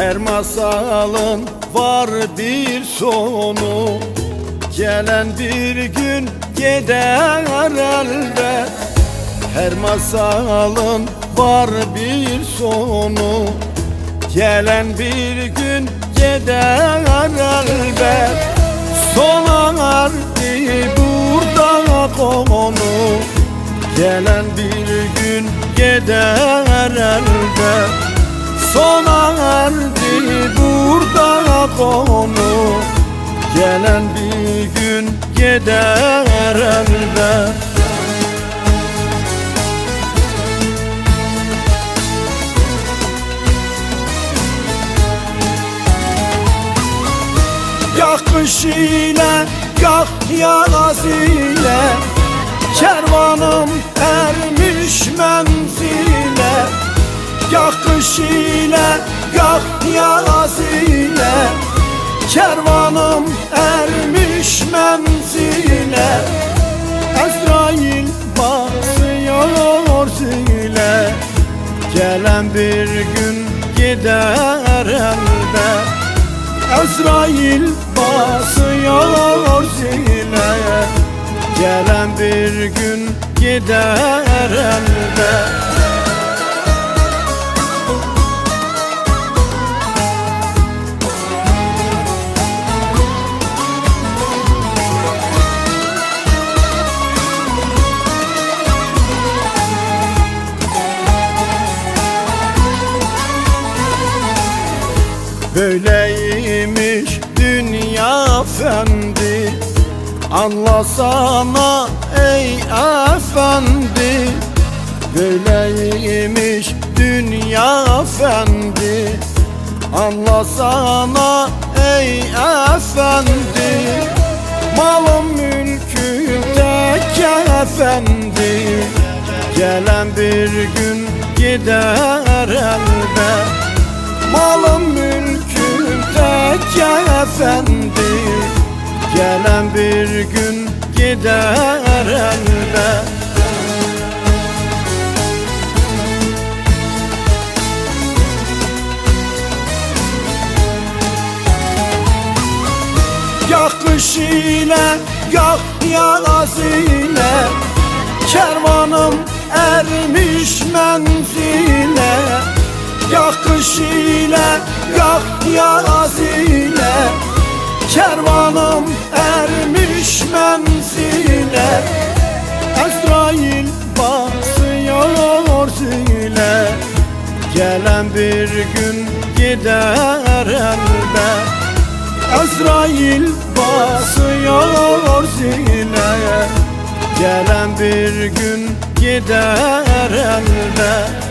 Her masalın var bir sonu. Gelen bir gün gider elbet Her masalın var bir sonu. Gelen bir gün gider elbet Sonar burada konu. Gelen bir gün gider elbet Sona erdi burada konu. Gelen bir gün gider elbet. Kış ile gah yaz ile Kervanım ermiş menzile. Gah kış ile gah yaz ile Kervanım ermiş menzile. Ezrail basıyor zile Gelen bir gün gider elbet. Ezrail basıyor zile Gelen bir gün gider elbet Böyleymiş dünya efendi. Anlasana ey efendi Böyleymiş dünya efendi. Anlasana ey efendi Malım mülküm tek efendi. Gelen bir gün gider elbet Malım efendi Gelen bir gün gider elbet. Gah kış ile gah yaz ile Kervanım ermiş menzile. Kış ile gah yaz ile Ezrail basıyor zile Gelen bir gün gider elbet. Ezrail basıyor zile Gelen bir gün gider elbet